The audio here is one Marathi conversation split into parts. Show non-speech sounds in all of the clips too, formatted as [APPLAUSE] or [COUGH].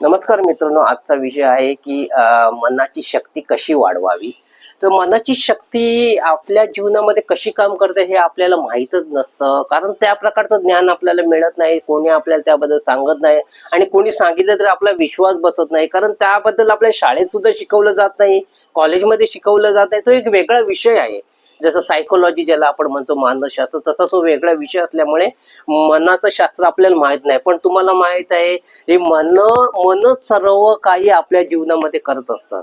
नमस्कार मित्रांनो आजचा विषय आहे की मनाची शक्ती कशी वाढवावी? तर मनाची शक्ती आपल्या जीवनामध्ये कशी काम करते हे आपल्याला माहीतच नसतं. कारण त्या प्रकारचं ज्ञान आपल्याला मिळत नाही कोणी आपल्याला त्याबद्दल सांगत नाही आणि कोणी सांगितलं तरी आपला विश्वास बसत नाही. कारण त्याबद्दल आपल्या शाळेत सुद्धा शिकवलं जात नाही कॉलेजमध्ये शिकवलं जात नाही. तो एक वेगळा विषय आहे. जसं सायकोलॉजी ज्याला आपण म्हणतो मानसशास्त्र तसा तो वेगळा विषय असल्यामुळे मनाचं शास्त्र आपल्याला माहीत नाही. पण तुम्हाला माहीत आहे हे मन मन सर्व काही आपल्या जीवनामध्ये करत असतं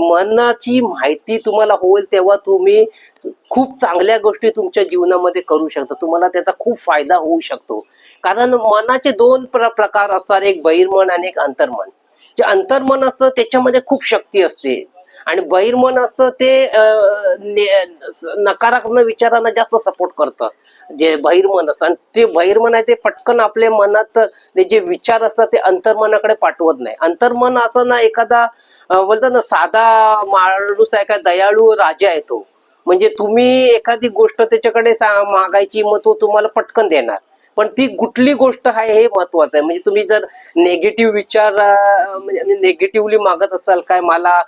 मनाची माहिती तुम्हाला होईल तेव्हा तुम्ही खूप चांगल्या गोष्टी तुमच्या जीवनामध्ये करू शकता. तुम्हाला त्याचा खूप फायदा होऊ शकतो. कारण मनाचे दोन प्र प्रकार असतात एक बहिर्मन आणि एक अंतर्मन. जे अंतर्मन असतं त्याच्यामध्ये खूप शक्ती असते. आणि बहिर्मन असतं ते नकारात्मक विचारांना जास्त सपोर्ट करतं. जे बहिर्मन असतं आणि ते बहिर्मन आहे ते पटकन आपल्या मनात जे विचार असतात ते अंतर्मनाकडे पाठवत नाही. अंतर्मन असं ना एखादा बोलतात ना साधा माणूस आहे का दयाळू राजा आहे तो. म्हणजे तुम्ही एखादी गोष्ट त्याच्याकडे सा- मागायची मग तो तुम्हाला पटकन देणार. पण ती कुठली गोष्ट आहे हे महत्वाचं आहे. म्हणजे तुम्ही जर नेगेटिव्ह विचार म्हणजे, म्हणजे नेगेटिव्हली मागत असाल काय मला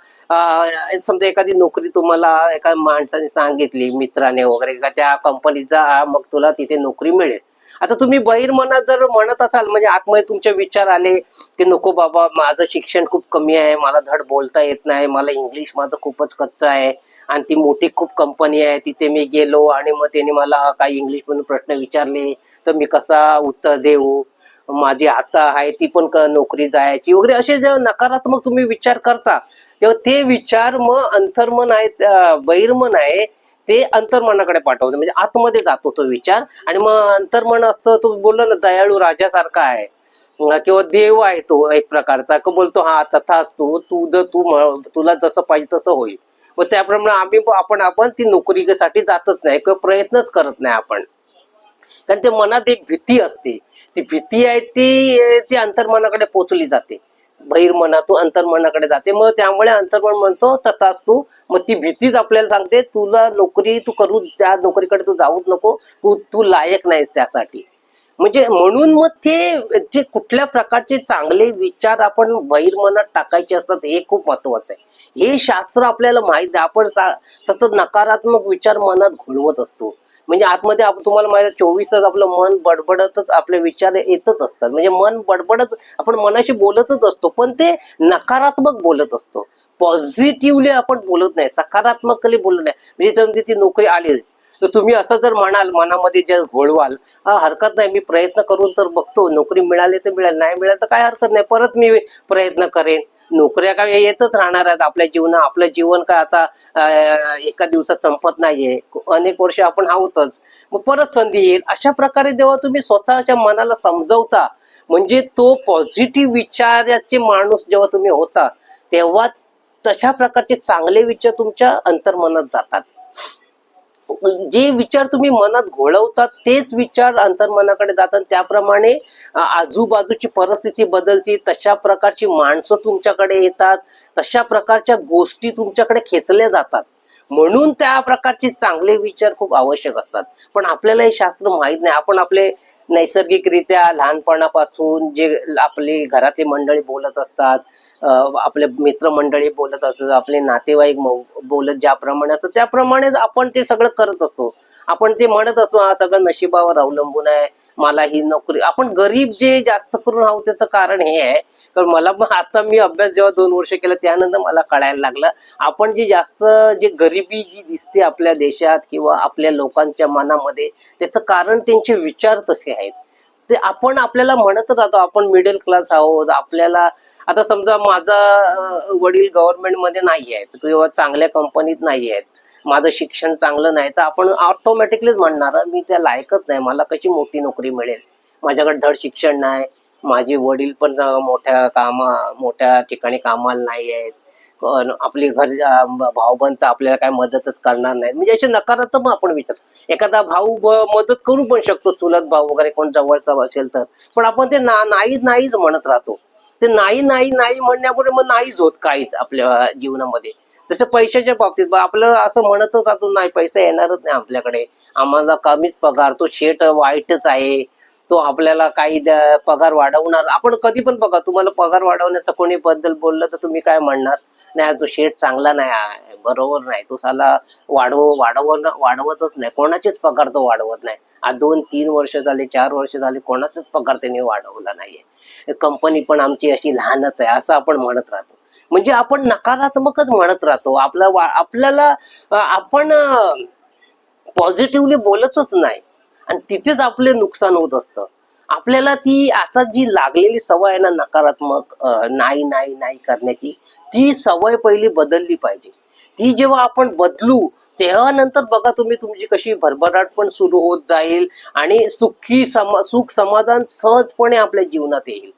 समजा एखादी नोकरी तुम्हाला एका माणसाने सांगितली मित्राने वगैरे का त्या कंपनीचा मग तुला तिथे नोकरी मिळेल. आता तुम्ही बहिर्मनात जर म्हणत असाल म्हणजे आतमध्ये तुमचे विचार आले की नको बाबा माझं शिक्षण खूप कमी आहे मला धड बोलता येत नाही मला इंग्लिश माझं खूपच कच्चं आहे आणि ती मोठी खूप कंपनी आहे तिथे मी गेलो आणि मग त्यांनी मला काही इंग्लिश मधून प्रश्न विचारले तर मी कसा उत्तर देऊ? माझी आता आहे ती पण नोकरी जायची वगैरे असे जेव्हा नकारात्मक तुम्ही विचार करता तेव्हा ते विचार मग अंतर्मन आहे बहिर्मन आहे ते अंतर्मनाकडे पाठवतो. म्हणजे आतमध्ये जातो तो विचार. आणि मग अंतर्मन असतं तो बोललो ना दयाळू राजासारखा आहे. किंवा देव आहे तो एक प्रकारचा. का बोलतो हा तथा असतो. तू जर तू तुला जसं पाहिजे तसं होईल. मग त्याप्रमाणे आम्ही आपण आपण ती नोकरीसाठी जातच नाही किंवा प्रयत्नच करत नाही आपण. कारण ते मनात एक भीती असते. ती भीती आहे ती ती अंतर्मनाकडे पोचली जाते. बहिर्मनातून अंतर्मनाकडे जाते. मग त्यामुळे अंतर्मन म्हणतो तथाच तू मग ती भीतीच आपल्याला सांगते. तुला नोकरी तू करू त्या नोकरीकडे तू जाऊच नको. तू तू लायक नाहीस त्यासाठी. म्हणजे म्हणून मग ते जे कुठल्या प्रकारचे चांगले विचार आपण बहिर्मनात टाकायचे असतात हे खूप महत्वाचं आहे. हे शास्त्र आपल्याला माहीत आहे. आपण सतत नकारात्मक विचार मनात घोळवत असतो. म्हणजे आतमध्ये तुम्हाला माहिती चोवीस तास आपलं मन बडबडतच आपले विचार येतच असतात. म्हणजे मन बडबडत आपण मनाशी बोलतच असतो पण ते नकारात्मक बोलत असतो. पॉझिटिव्हली आपण बोलत नाही सकारात्मकली बोलत नाही. म्हणजे समजा ती नोकरी आली तर तुम्ही असं जर म्हणाल मनामध्ये जर घोळवाल हरकत नाही मी प्रयत्न करून तर बघतो नोकरी मिळाली तर मिळाली नाही मिळाली तर काय हरकत नाही परत मी प्रयत्न करेन. नोकऱ्या काय येतच राहणार आहेत आपल्या जीवनात आपलं जीवन काय आता एका दिवसात संपत नाहीये. अनेक वर्ष आपण आहोतच. मग परत संधी येईल. अशा प्रकारे जेव्हा तुम्ही स्वतःच्या मनाला समजवता. म्हणजे तो पॉझिटिव्ह विचाराचे माणूस जेव्हा तुम्ही होता तेव्हा तशा प्रकारचे चांगले विचार तुमच्या अंतर्मनात जातात. जे विचार तुम्ही मनात घोळवतात तेच विचार अंतर्मनाकडे जातात त्याप्रमाणे आजूबाजूची परिस्थिती बदलती तशा प्रकारची माणसं तुमच्याकडे येतात तशा प्रकारच्या गोष्टी तुमच्याकडे खेचल्या जातात. म्हणून त्या प्रकारचे चांगले विचार खूप आवश्यक असतात. पण आपल्याला हे शास्त्र माहीत नाही. आपण आपले नैसर्गिकरित्या लहानपणापासून जे आपले घरातली मंडळी बोलत असतात आपले मित्रमंडळी बोलत असतात आपले नातेवाईक बोलत ज्याप्रमाणे असतात त्याप्रमाणेच आपण ते सगळं करत असतो. आपण ते म्हणत असतो हा सगळं नशिबावर अवलंबून आहे मला ही नोकरी आपण गरीब जे जास्त करून आहोत त्याचं कारण हे आहे. कारण मला आता मी अभ्यास जेव्हा दोन वर्ष केला त्यानंतर मला कळायला लागलं आपण जे जास्त जे गरिबी जी दिसते आपल्या देशात किंवा आपल्या लोकांच्या मनामध्ये त्याचं कारण त्यांचे विचार तसे आहेत. ते आपण आपल्याला म्हणत राहतो आपण मिडल क्लास आहोत आपल्याला आता समजा माझा वडील गव्हर्नमेंटमध्ये नाही आहेत किंवा चांगल्या कंपनीत नाही आहेत माझं शिक्षण चांगलं नाही तर आपण ऑटोमॅटिकलीच म्हणणार मी त्या लायकच नाही मला कशी मोठी नोकरी मिळेल? माझ्याकडे धड शिक्षण नाही माझे वडील पण मोठ्या कामा मोठ्या ठिकाणी कामाला नाही आहेत आपली घर भाऊ भाऊबंद आपल्याला काय मदतच करणार नाही म्हणजे असे नकारात्मक आपण विचार एखादा भाऊ मदत करू पण शकतो चुलत भाऊ वगैरे कोण जवळचा असेल तर. पण आपण ते ना नाही नाहीच म्हणत राहतो. ते नाही नाही नाही म्हणण्यामुळे मग नाहीच होत काहीच आपल्या जीवनामध्ये. जसं पैशाच्या बाबतीत आपल्याला असं म्हणतच राहतो नाही पैसा येणारच नाही आपल्याकडे. आम्हाला कमीच पगार तो शेट वाईटच आहे. तो आपल्याला काही पगार वाढवणार. आपण कधी पण बघा तुम्हाला पगार वाढवण्याचा कोणी बद्दल बोललं तर तुम्ही काय म्हणणार? नाही तो शेट चांगला नाही आहे बरोबर नाही. तो साला वाढव वाढव वाढवतच नाही. कोणाचेच पगार तो वाढवत नाही. आज दोन तीन वर्ष झाले चार वर्ष झाले कोणाचाच पगार त्यांनी वाढवला नाहीये. कंपनी पण आमची अशी लहानच आहे असं आपण म्हणत राहतो. म्हणजे आपण नकारात्मकच म्हणत राहतो. आपला आपल्याला आपण पॉझिटिव्हली बोलतच नाही. आणि तिथेच आपले नुकसान होत असतं. आपल्याला ती आता जी लागलेली सवय आहे ना नकारात्मक नाही नाही नाही करण्याची ती सवय पहिली बदलली पाहिजे. ती जेव्हा आपण बदलू तेव्हा नंतर बघा तुम्ही तुमची कशी भरभराट पण सुरू होत जाईल आणि सुखी समा सुख समाधान सहजपणे आपल्या जीवनात येईल.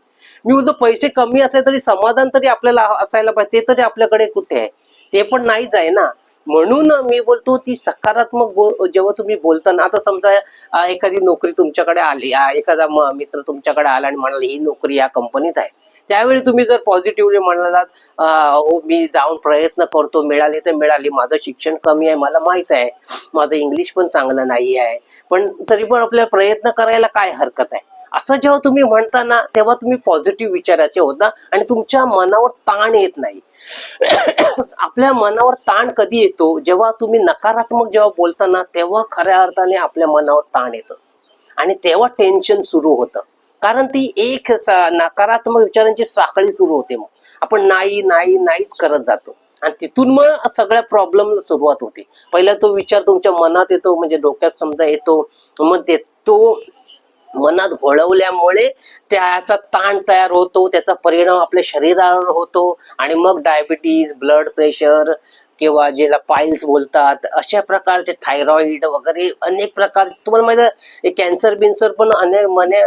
मी बोलतो पैसे कमी असले तरी समाधान तरी आपल्याला असायला पाहिजे ते तरी आपल्याकडे कुठे आहे? ते पण नाहीच आहे ना. म्हणून मी बोलतो ती सकारात्मक जेव्हा तुम्ही बोलताना आता समजा एखादी नोकरी तुमच्याकडे आली एखादा मित्र तुमच्याकडे आला आणि म्हणाला ही नोकरी या कंपनीत आहे. त्यावेळी तुम्ही जर पॉझिटिव्हली म्हणालात मी जाऊन प्रयत्न करतो मिळाली तर मिळाली माझं शिक्षण कमी आहे मला माहीत आहे माझं इंग्लिश पण चांगलं नाही आहे पण तरी पण आपल्याला प्रयत्न करायला काय हरकत आहे? असं जेव्हा तुम्ही म्हणता ना तेव्हा तुम्ही पॉझिटिव्ह विचाराचे होता आणि तुमच्या मनावर ताण येत नाही. [COUGHS] आपल्या मनावर ताण कधी येतो? जेव्हा तुम्ही नकारात्मक जेव्हा बोलताना तेव्हा खऱ्या अर्थाने आपल्या मनावर ताण येत असतो. आणि तेव्हा टेन्शन सुरू होतं. कारण ती एक नकारात्मक विचारांची साखळी सुरू होते मग. आपण नाही नाही नाहीच करत जातो. आणि तिथून मग सगळ्या प्रॉब्लेमला सुरुवात होते. पहिला तो विचार तुमच्या मनात येतो म्हणजे डोक्यात समजा येतो मग ते तो मनात घोळवल्यामुळे त्याचा ताण तयार होतो त्याचा परिणाम आपल्या शरीरावर होतो आणि मग डायबिटीज ब्लड प्रेशर किंवा ज्याला पाईल्स बोलतात अशा प्रकारचे थायरॉइड वगैरे अनेक प्रकार तुम्हाला माहिती आहे कॅन्सर बिन्सर पण अनेक मने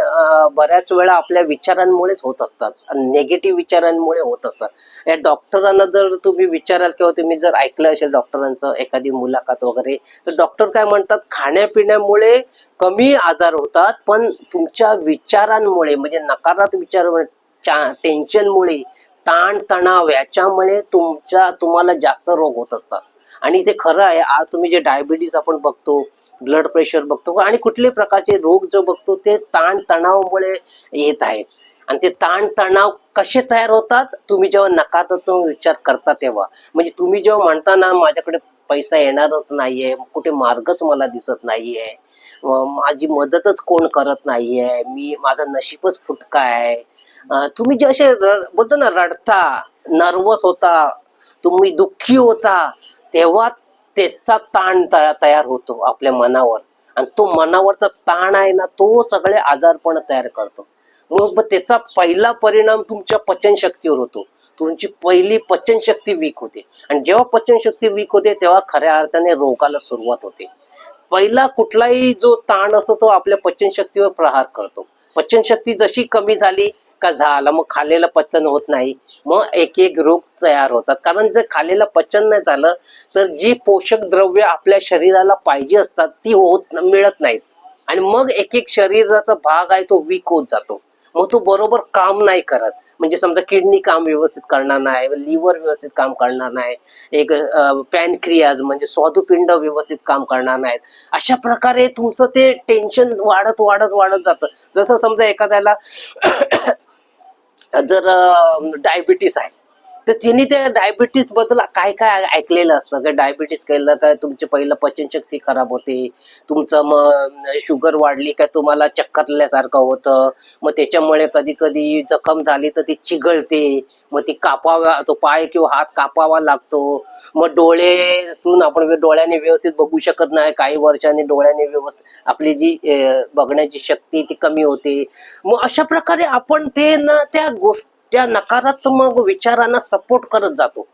बऱ्याच वेळा आपल्या विचारांमुळेच होत असतात. निगेटिव्ह विचारांमुळे होत असतात. या डॉक्टरांना जर तुम्ही विचाराल किंवा तुम्ही जर ऐकलं असेल डॉक्टरांचं एखादी मुलाखत वगैरे तर डॉक्टर काय म्हणतात खाण्यापिण्यामुळे कमी आजार होतात पण तुमच्या विचारांमुळे म्हणजे नकारात्मक विचार म्हणजे टेन्शनमुळे ताण तणाव याच्यामुळे तुमच्या तुम्हाला जास्त रोग होत असतात. आणि ते खरं आहे आज तुम्ही जे डायबिटीज आपण बघतो ब्लड प्रेशर बघतो आणि कुठल्याही प्रकारचे रोग जो बघतो ते ताण तणावामुळे येत आहेत. आणि ते ताण तणाव कसे तयार होतात तुम्ही जेव्हा नकारात्मक विचार करता तेव्हा. म्हणजे तुम्ही जेव्हा म्हणता ना माझ्याकडे पैसा येणारच नाहीये कुठे मार्गच मला दिसत नाहीये माझी मदतच कोण करत नाहीये मी माझं नशीबच फुटका आहे तुम्ही जे असे बोलतो ना रडता नर्वस होता तुम्ही दुःखी होता तेव्हा त्याचा ताण तयार होतो आपल्या मनावर. आणि तो मनावरचा ताण आहे ना तो सगळे आजारपण तयार करतो. मग त्याचा पहिला परिणाम तुमच्या पचनशक्तीवर होतो. तुमची पहिली पचनशक्ती वीक होते. आणि जेव्हा पचनशक्ती वीक होते तेव्हा खऱ्या अर्थाने रोगाला सुरुवात होते. पहिला कुठलाही जो ताण असतो तो आपल्या पचनशक्तीवर प्रहार करतो. पचनशक्ती जशी कमी झाली का झाला? मग खालेलं पचन होत नाही. मग एक एक रोग तयार होतात. कारण जर खालेलं पचन नाही झालं तर जी पोषक द्रव्य आपल्या शरीराला पाहिजे असतात ती होत मिळत नाहीत. आणि मग एक एक शरीराचा भाग आहे तो वीक होत जातो. मग तो बरोबर काम नाही करत. म्हणजे समजा किडनी काम व्यवस्थित करणार नाही लिव्हर व्यवस्थित काम करणार नाही एक पॅनक्रियाज म्हणजे स्वादुपिंड व्यवस्थित काम करणार नाहीत. अशा प्रकारे तुमचं ते टेन्शन वाढत वाढत वाढत जातं. जसं समजा एखाद्याला जर डायबिटीस आहे. तर तिने त्या डायबिटीसबद्दल काय काय ऐकलेलं असतं? का डायबिटीस केलं काय तुमची पहिलं पचनशक्ती खराब होते? तुमचं मग शुगर वाढली काय तुम्हाला चक्करल्यासारखं होतं? मग त्याच्यामुळे कधी कधी जखम झाली तर ती चिघळते. मग ती कापावा तो पाय किंवा हात कापावा लागतो. मग डोळेतून आपण डोळ्याने व्यवस्थित बघू शकत नाही. काही वर्षांनी डोळ्याने व्यवस्थित आपली जी बघण्याची शक्ती ती कमी होते. मग अशा प्रकारे आपण ते ना त्या गोष्टी त्या नकारात्मक विचारांना सपोर्ट करत जातो.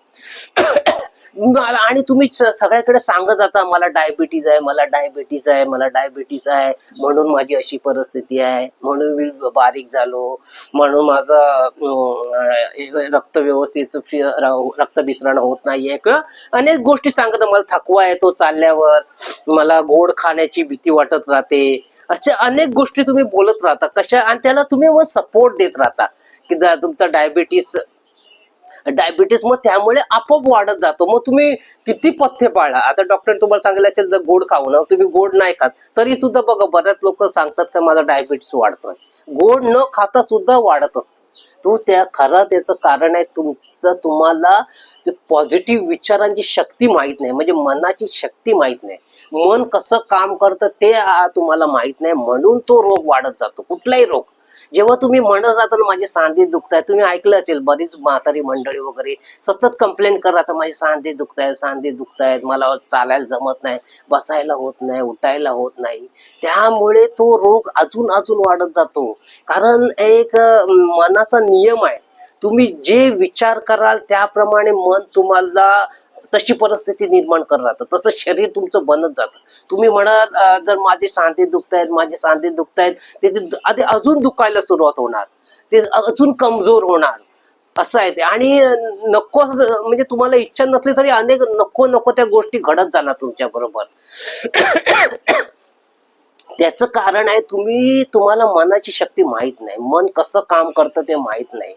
आणि तुम्ही सगळ्याकडे सांगत जाता मला डायबिटीज आहे मला डायबिटीज आहे मला डायबिटीज आहे म्हणून माझी अशी परिस्थिती आहे म्हणून मी बारीक झालो म्हणून माझं रक्त व्यवस्थित रक्त मिश्रण होत नाहीये. किंवा अनेक गोष्टी सांगत मला थकवा येतो चालल्यावर मला गोड खाण्याची भीती वाटत राहते अशा अनेक गोष्टी तुम्ही बोलत राहता. कशा? आणि त्याला तुम्ही मग सपोर्ट देत राहता. की जर तुमचा डायबिटीस डायबिटीस मग त्यामुळे आपोआप वाढत जातो. मग तुम्ही किती पथ्य पाळा? आता डॉक्टर तुम्हाला सांगितलं असेल जर गोड खाऊ ना तुम्ही गोड नाही खात. तरी सुद्धा बघा बऱ्याच लोक सांगतात का माझा डायबिटीस वाढतोय. गोड न खाता सुद्धा वाढत असतो. तो त्या खरं त्याचं कारण आहे तुमचं तुम्हाला पॉझिटिव्ह विचारांची शक्ती माहीत नाही. म्हणजे मनाची शक्ती माहीत नाही. मन कसं काम करतं ते तुम्हाला माहीत नाही. म्हणून तो रोग वाढत जातो. कुठलाही रोग. जेव्हा तुम्ही म्हणत राहता माझे सांधे दुखतायत तुम्ही ऐकलं असेल बरीच म्हातारी मंडळी वगैरे सतत कंप्लेंट करत माझे सांधे दुखतायत सांधे दुखतायत मला चालायला जमत नाही बसायला होत नाही उठायला होत नाही. त्यामुळे तो रोग अजून अजून वाढत जातो. कारण एक मनाचा नियम आहे. तुम्ही जे विचार कराल त्याप्रमाणे मन तुम्हाला तशी परिस्थिती निर्माण करत राहतं. तसं शरीर तुमचं बनत जातं. तुम्ही म्हणाल जर माझे सांधे दुखतायत माझे सांधे दुखतायत ते ते आधी अजून दुखायला सुरुवात होणार. ते अजून कमजोर होणार. असं आहे ते. आणि नको म्हणजे तुम्हाला इच्छा नसली तरी अनेक नको नको त्या गोष्टी घडत जाणार तुमच्या बरोबर. त्याचं कारण आहे तुम्ही तुम्हाला मनाची शक्ती माहीत नाही. मन कसं काम करतं ते माहीत नाही.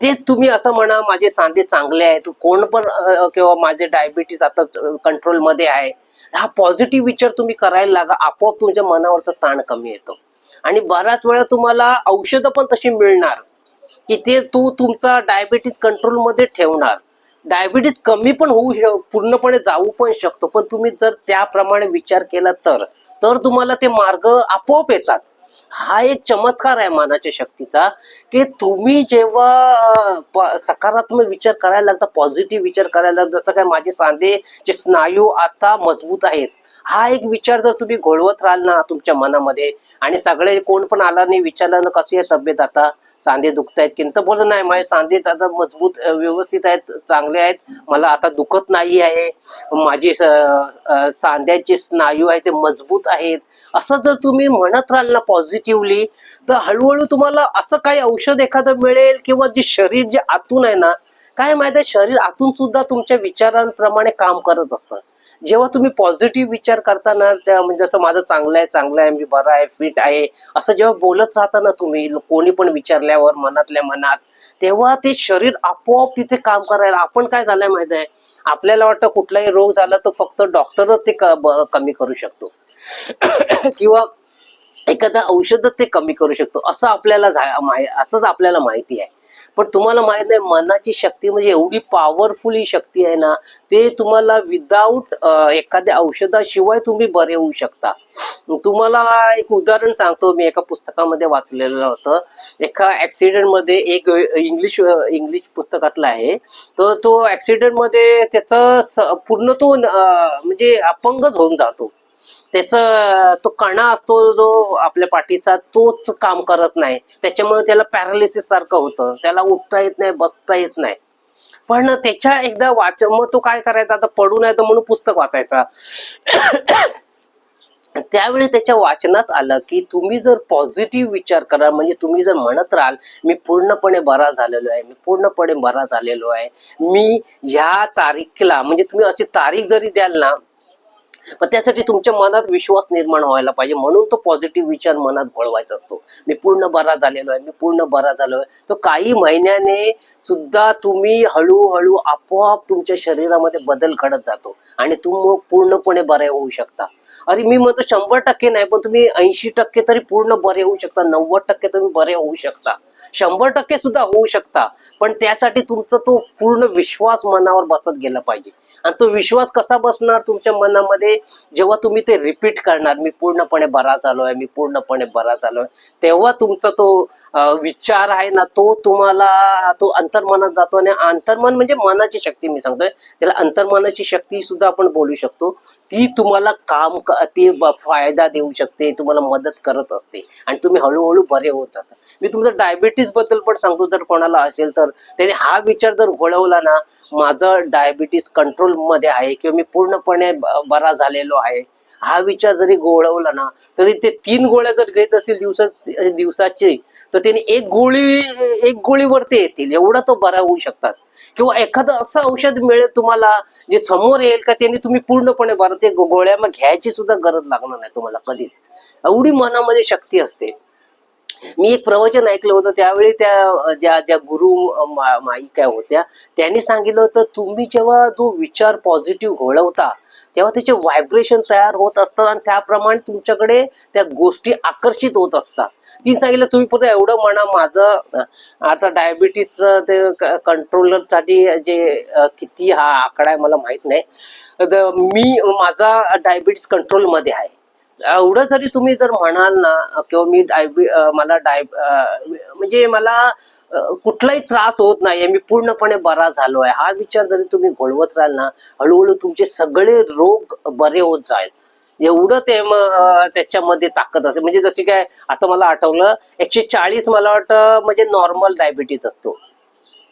ते तुम्ही असं म्हणा माझे सांधे चांगले आहेत कोण पण किंवा माझे डायबिटीस आता कंट्रोलमध्ये आहे हा पॉझिटिव्ह विचार तुम्ही करायला लागा आपोआप तुमच्या मनावरचा ताण कमी येतो. आणि बऱ्याच वेळा तुम्हाला औषधं पण तशी मिळणार की ते तू तुमचा डायबिटीस कंट्रोलमध्ये ठेवणार. डायबिटीस कमी पण होऊ शक पूर्णपणे जाऊ पण शकतो पण तुम्ही जर त्याप्रमाणे विचार केला तर तर तुम्हाला ते मार्ग आपोआप येतात. हा एक चमत्कार आहे मनाच्या शक्तीचा की तुम्ही जेव्हा सकारात्मक विचार करायला लागता पॉझिटिव्ह विचार करायला लागता जसं काय माझे सांधे जे स्नायू आता मजबूत आहेत हा एक विचार जर तुम्ही घोळवत राहाल ना तुमच्या मनामध्ये आणि सगळे कोण पण आला नाही विचारलं ना कशी आहे तब्येत आता? सांधे दुखतायत की तर बोल नाही माझे सांधे आता मजबूत व्यवस्थित आहेत चांगले आहेत. मला आता दुखत नाही आहे. माझे सांध्याचे स्नायू आहे ते मजबूत आहेत. असं जर तुम्ही म्हणत राहाल ना पॉझिटिव्हली तर हळूहळू तुम्हाला असं काही औषध एखादं मिळेल किंवा जे शरीर जे आतून आहे ना काय माहिती आहे शरीर आतून सुद्धा तुमच्या विचारांप्रमाणे काम करत असतं. जेव्हा तुम्ही पॉझिटिव्ह विचार करताना त्या म्हणजे जसं माझं चांगलं आहे चांगलं आहे मी बरा आहे फिट आहे असं जेव्हा बोलत राहता ना तुम्ही कोणी पण विचारल्यावर मनातल्या मनात तेव्हा ते शरीर आपोआप तिथे काम करायला आपण काय झालंय माहिती आहे? आपल्याला वाटतं कुठलाही रोग झाला तर फक्त डॉक्टरच ते कमी करू शकतो. [COUGHS] किंवा एखादं औषधच ते कमी करू शकतो. असं आपल्याला माहि- असंच आपल्याला माहिती आहे. पण तुम्हाला माहीत नाही मनाची शक्ती म्हणजे एवढी पॉवरफुल ही शक्ती आहे ना ते तुम्हाला विदाऊट एखाद्या औषधाशिवाय तुम्ही बरे होऊ शकता. तुम्हाला एक उदाहरण सांगतो मी एका पुस्तकामध्ये वाचलेलं होतं. एका ऍक्सिडेंटमध्ये एक इंग्लिश इंग्लिश पुस्तकातला आहे. तर तो ऍक्सिडेंटमध्ये त्याचा पूर्ण तो म्हणजे अपंगच होऊन जातो. त्याचा तो कणा असतो जो आपल्या पाठीचा तोच काम करत नाही. त्याच्यामुळे त्याला पॅरालिसिस सारखं होतं. त्याला उठता येत नाही बसता येत नाही. पण त्याच्या एकदा वाच मग तो काय करायचा? आता पडू नये तर म्हणून पुस्तक वाचायचा. [COUGHS] त्यावेळी त्याच्या वाचनात आलं की तुम्ही जर पॉझिटिव्ह विचार करा म्हणजे तुम्ही जर म्हणत राहाल मी पूर्णपणे बरा झालेलो आहे मी पूर्णपणे बरा झालेलो आहे मी ह्या तारीखला म्हणजे तुम्ही अशी तारीख जरी द्याल ना पण त्यासाठी तुमच्या मनात विश्वास निर्माण व्हायला पाहिजे. म्हणून तो पॉझिटिव्ह विचार मनात घोळवायचा असतो. मी पूर्ण बरा झालेलो आहे मी पूर्ण बरा झालो आहे तो काही महिन्याने सुद्धा तुम्ही हळूहळू आपोआप तुमच्या शरीरामध्ये बदल घडत जातो. आणि तुम्ही पूर्णपणे बरे होऊ शकता. अरे मी म्हणतो शंभर टक्के नाही पण तुम्ही ऐंशी टक्के तरी पूर्ण बरे होऊ शकता नव्वद टक्के तुम्ही बरे होऊ शकता. शंभर टक्के सुद्धा होऊ शकता पण त्यासाठी तुमचा तो पूर्ण विश्वास मनावर बसत गेला पाहिजे. आणि तो विश्वास कसा बसणार तुमच्या मनामध्ये? जेव्हा तुम्ही ते रिपीट करणार मी पूर्णपणे बरा झालोय मी पूर्णपणे बरा झालोय तेव्हा तुमचा तो विचार आहे ना तो तुम्हाला तो अंतर्मनात जातो. आणि अंतर्मन म्हणजे मनाची शक्ती मी सांगतोय. त्याला अंतर्मनाची शक्ती सुद्धा आपण बोलू शकतो. ती तुम्हाला काम ती फायदा देऊ शकते तुम्हाला मदत करत असते. आणि तुम्ही हळूहळू बरे होत जाता. मी तुमचं डायबिटीसबद्दल पण सांगतो जर कोणाला असेल तर. त्याने हा विचार जर घोळवला ना माझं डायबिटीस कंट्रोलमध्ये आहे किंवा मी पूर्णपणे बरा झालेलो आहे हा विचार जरी गोळवला ना तरी ते तीन गोळ्या जर घेत असतील दिवसा दिवसाची तर त्याने एक गोळी एक गोळीवरती येतील. एवढा तो बरा होऊ शकतात. किंवा एखादं असं औषध मिळेल तुम्हाला जे समोर येईल का त्यांनी तुम्ही पूर्णपणे बरं ते गोळ्या मग घ्यायची सुद्धा गरज लागणार नाही तुम्हाला कधीच. एवढी मनामध्ये शक्ती असते. मी एक प्रवचन ऐकलं होतं त्यावेळी त्या ज्या ज्या गुरु अं, माई काय होत्या त्यांनी सांगितलं होतं तुम्ही जेव्हा जो विचार पॉझिटिव्ह घोळवता तेव्हा त्याचे व्हायब्रेशन तयार होत असतात आणि त्याप्रमाणे तुमच्याकडे त्या गोष्टी आकर्षित होत असतात. ती सांगितलं तुम्ही फक्त एवढं म्हणा माझं आता डायबिटीसचं ते कंट्रोलरसाठी जे किती हा आकडा आहे मला माहीत नाही. मी माझा डायबिटीस कंट्रोलमध्ये आहे. एवढं जरी तुम्ही जर म्हणाल ना किंवा मी डायबी मला डाय म्हणजे मला कुठलाही त्रास होत नाही मी पूर्णपणे बरा झालो आहे हा विचार जरी तुम्ही घोळवत राहाल ना हळूहळू तुमचे सगळे रोग बरे होत जाईल. एवढं ते त्याच्यामध्ये ताकद असते. म्हणजे जशी काय आता मला आठवलं एकशे चाळीस मला वाटतं म्हणजे नॉर्मल डायबिटीज असतो.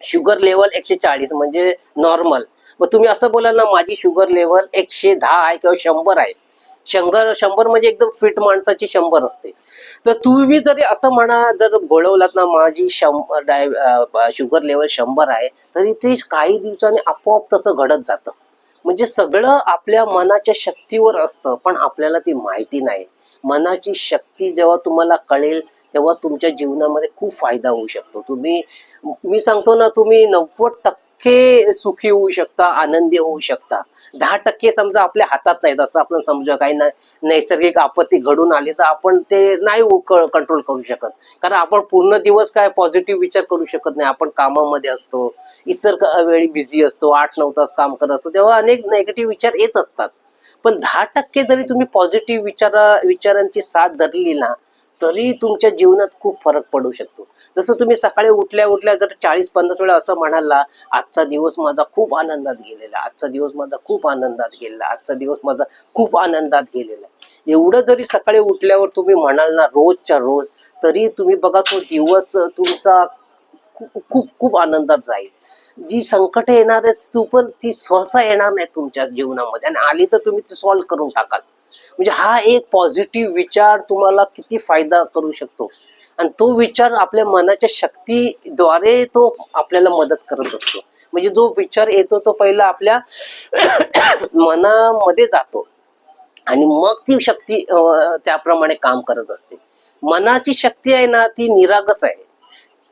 शुगर लेवल एकशे चाळीस म्हणजे नॉर्मल. मग तुम्ही असं बोलाल ना माझी शुगर लेवल एकशे दहा आहे किंवा शंभर आहे. शंभर शंभर म्हणजे एकदम फिट माणसाची शंभर असते. तर तुम्ही जरी असं म्हणा जर घोळवलात ना माझी शंभर डाय शुगर लेवल शंभर आहे तरी ते काही दिवसांनी आपोआप तसं घडत जातं. म्हणजे सगळं आपल्या मनाच्या शक्तीवर असतं पण आपल्याला ती माहिती नाही. मनाची शक्ती जेव्हा तुम्हाला कळेल तेव्हा तुमच्या जीवनामध्ये खूप फायदा होऊ शकतो. तुम्ही मी सांगतो ना तुम्ही नव्वद टक्के सुखी होऊ शकता आनंदी होऊ शकता. दहा टक्के समजा आपल्या हातात नाही असं आपण समजा काही नैसर्गिक आपत्ती घडून आली तर आपण ते नाही कंट्रोल करू शकत. कारण आपण पूर्ण दिवस काय पॉझिटिव्ह विचार करू शकत नाही. आपण कामामध्ये असतो इतर वेळी बिझी असतो आठ नऊ तास काम करत असतो तेव्हा अनेक नेगेटिव्ह विचार येत असतात. पण दहा टक्के जरी तुम्ही पॉझिटिव्ह विचारा विचारांची साथ धरली ना तरी तुमच्या जीवनात खूप फरक पडू शकतो. जसं तुम्ही सकाळी उठल्या उठल्या जर चाळीस पन्नास वेळा असं म्हणाला आजचा दिवस माझा खूप आनंदात गेलेला आजचा दिवस माझा खूप आनंदात गेलेला आजचा दिवस माझा खूप आनंदात गेलेला. एवढं जरी सकाळी उठल्यावर तुम्ही म्हणाल ना रोजच्या रोज तरी तुम्ही बघा तो दिवस तुमचा खूप खूप खूप आनंदात जाईल. जी संकट येणार आहेत तू पण ती सहसा येणार नाही तुमच्या जीवनामध्ये. आणि आली तर तुम्ही ती सॉल्व्ह करून टाकाल. म्हणजे हा एक पॉझिटिव्ह विचार तुम्हाला किती फायदा करू शकतो. आणि तो विचार आपल्या मनाच्या शक्तीद्वारे तो आपल्याला मदत करत असतो. म्हणजे जो विचार येतो तो पहिला आपल्या [COUGHS] मनामध्ये जातो. आणि मग ती शक्ती त्याप्रमाणे काम करत असते. मनाची शक्ती आहे ना ती निरागस आहे.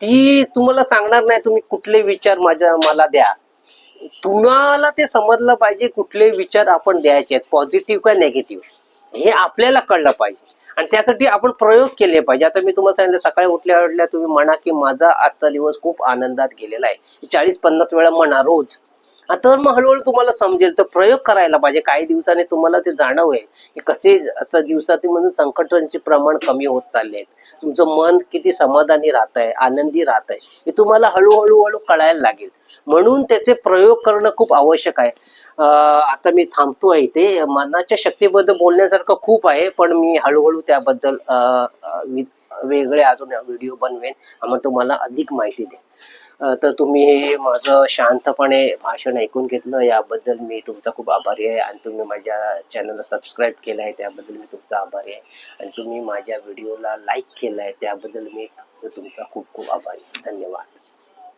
ती तुम्हाला सांगणार नाही तुम्ही कुठले विचार माझ्या मला द्या. तुम्हाला ते समजलं पाहिजे कुठले विचार आपण द्यायचे आहेत पॉझिटिव्ह का नेगेटिव्ह हे आपल्याला कळलं पाहिजे. आणि त्यासाठी आपण प्रयोग केले पाहिजे. आता मी तुम्हाला सांगितलं सकाळी उठल्या उठल्या तुम्ही म्हणा की माझा आजचा दिवस खूप आनंदात गेलेला आहे. चाळीस पन्नास वेळा म्हणा रोज. आता मग हळूहळू तुम्हाला समजेल. तर प्रयोग करायला पाहिजे. काही दिवसांनी तुम्हाला ते जाणवेल की कसे असं दिवसातून म्हणून संकटांचे प्रमाण कमी होत चालले आहेत. तुमचं मन किती समाधानी राहत आहे आनंदी राहत आहे हे तुम्हाला हळूहळू हळू कळायला लागेल. म्हणून त्याचे प्रयोग करणं खूप आवश्यक आहे. आता मी थांबतोय इथे. मनाच्या शक्तीबद्दल बोलण्यासारखं खूप आहे पण मी हळूहळू त्याबद्दल अं, वेगळे अजून व्हिडिओ बनवेन. आम्हाला तुम्हाला अधिक माहिती देईन. तर तुम्ही हे माझं शांतपणे भाषण ऐकून घेतलं. याबद्दल मी तुमचा खूप आभारी आहे आणि तुम्ही माझ्या चॅनलला सबस्क्राईब केलं आहे त्याबद्दल मी तुमचा आभारी आहे. आणि तुम्ही माझ्या व्हिडिओला लाईक केलं आहे त्याबद्दल मी तुमचा खूप खूप आभारी आहे. धन्यवाद.